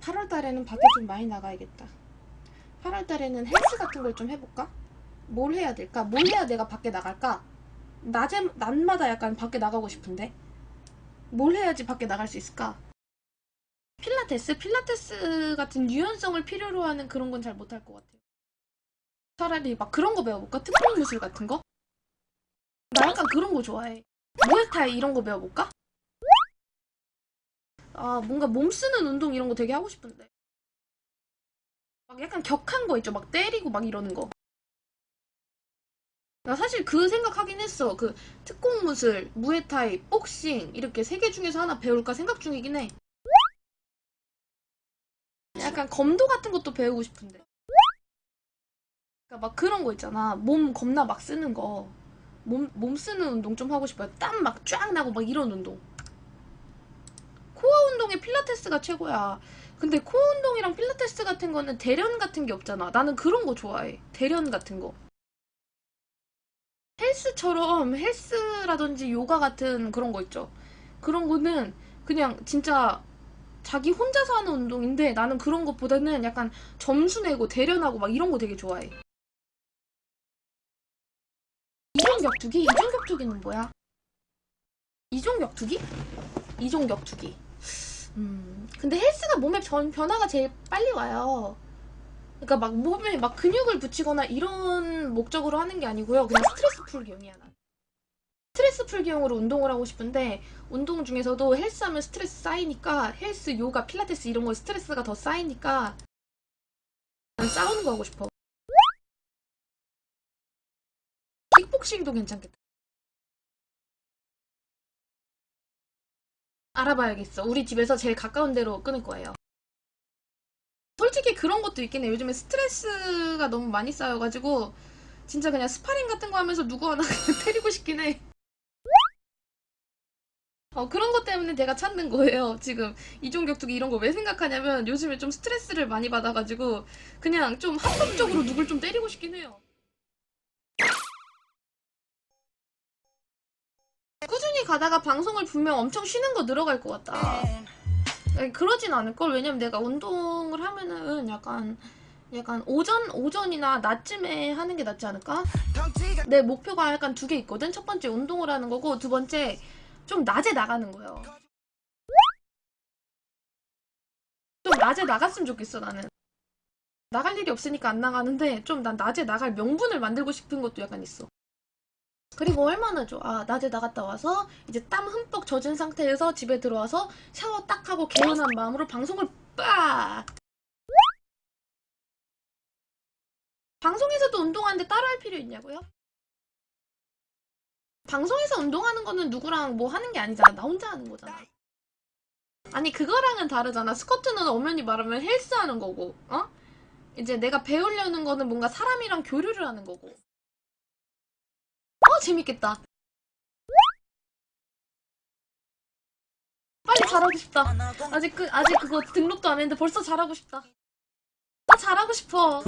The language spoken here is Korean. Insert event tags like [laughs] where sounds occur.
8월 달에는 밖에 좀 많이 나가야겠다. 8월 달에는 헬스 같은 걸 좀 해볼까? 뭘 해야 될까? 뭘 해야 내가 밖에 나갈까? 낮에, 낮마다 약간 밖에 나가고 싶은데? 뭘 해야지 밖에 나갈 수 있을까? 필라테스? 필라테스 같은 유연성을 필요로 하는 그런 건 잘 못할 것 같아요. 차라리 막 그런 거 배워볼까? 특공 무술 같은 거? 나 약간 그런 거 좋아해. 무에타이 이런 거 배워볼까? 아, 뭔가 몸 쓰는 운동 이런 거 되게 하고 싶은데. 막 약간 격한 거 있죠? 막 때리고 막 이러는 거. 나 사실 그 생각하긴 했어. 그 특공 무술, 무에타이, 복싱 이렇게 세 개 중에서 하나 배울까 생각 중이긴 해. 약간 검도 같은 것도 배우고 싶은데. 그러니까 막 그런 거 있잖아. 몸 겁나 막 쓰는 거. 몸, 몸 쓰는 운동 좀 하고 싶어요. 땀 막 쫙 나고 막 이런 운동. 코어 운동에 필라테스가 최고야. 근데 코어 운동이랑 필라테스 같은 거는 대련 같은 게 없잖아. 나는 그런 거 좋아해. 대련 같은 거. 헬스처럼 헬스라든지 요가 같은 그런 거 있죠. 그런 거는 그냥 진짜 자기 혼자서 하는 운동인데 나는 그런 것보다는 약간 점수 내고 대련하고 막 이런 거 되게 좋아해. 이종격투기? 이종격투기는 뭐야? 이종격투기? 이종격투기. 음, 근데 헬스가 몸에 전, 변화가 제일 빨리 와요. 그러니까 막 몸에 막 근육을 붙이거나 이런 목적으로 하는 게 아니고요. 그냥 스트레스 풀기용이야, 난. 스트레스 풀기용으로 운동을 하고 싶은데 운동 중에서도 헬스하면 스트레스 쌓이니까 헬스, 요가, 필라테스 이런 거 스트레스가 더 쌓이니까 난 싸우는 거 하고 싶어. 킥복싱도 괜찮겠다. 알아봐야겠어. 우리 집에서 제일 가까운 데로 끊을 거예요. 솔직히 그런 것도 있긴 해. 요즘에 스트레스가 너무 많이 쌓여가지고 진짜 그냥 스파링 같은 거 하면서 누구 하나 [laughs] 그냥 때리고 싶긴 해. 어, 그런 것 때문에 내가 찾는 거예요. 지금 이종격투기 이런 거 왜 생각하냐면 요즘에 좀 스트레스를 많이 받아가지고 그냥 좀 합법적으로 누굴 좀 때리고 싶긴 해요. 꾸준히 가다가 방송을 분명 엄청 쉬는 거 늘어갈 것 같다. 아니, 그러진 않을걸. 왜냐면 내가 운동을 하면은 약간, 약간 오전, 오전이나 낮쯤에 하는 게 낫지 않을까? 내 목표가 약간 두 개 있거든? 첫 번째 운동을 하는 거고, 두 번째 좀 낮에 나가는 거예요. 좀 낮에 나갔으면 좋겠어, 나는. 나갈 일이 없으니까 안 나가는데, 좀 난 낮에 나갈 명분을 만들고 싶은 것도 약간 있어. 그리고 얼마나 좋아. 낮에 나갔다 와서 이제 땀 흠뻑 젖은 상태에서 집에 들어와서 샤워 딱 하고 개운한 마음으로 방송을 빡! 방송에서도 운동하는데 따로 할 필요 있냐고요? 방송에서 운동하는 거는 누구랑 뭐 하는 게 아니잖아. 나 혼자 하는 거잖아. 아니, 그거랑은 다르잖아. 스쿼트는 엄연히 말하면 헬스 하는 거고, 어? 이제 내가 배우려는 거는 뭔가 사람이랑 교류를 하는 거고. 어, 재밌겠다. 빨리 잘하고 싶다. 아직 그, 아직 그거 등록도 안 했는데 벌써 잘하고 싶다. 나 잘하고 싶어.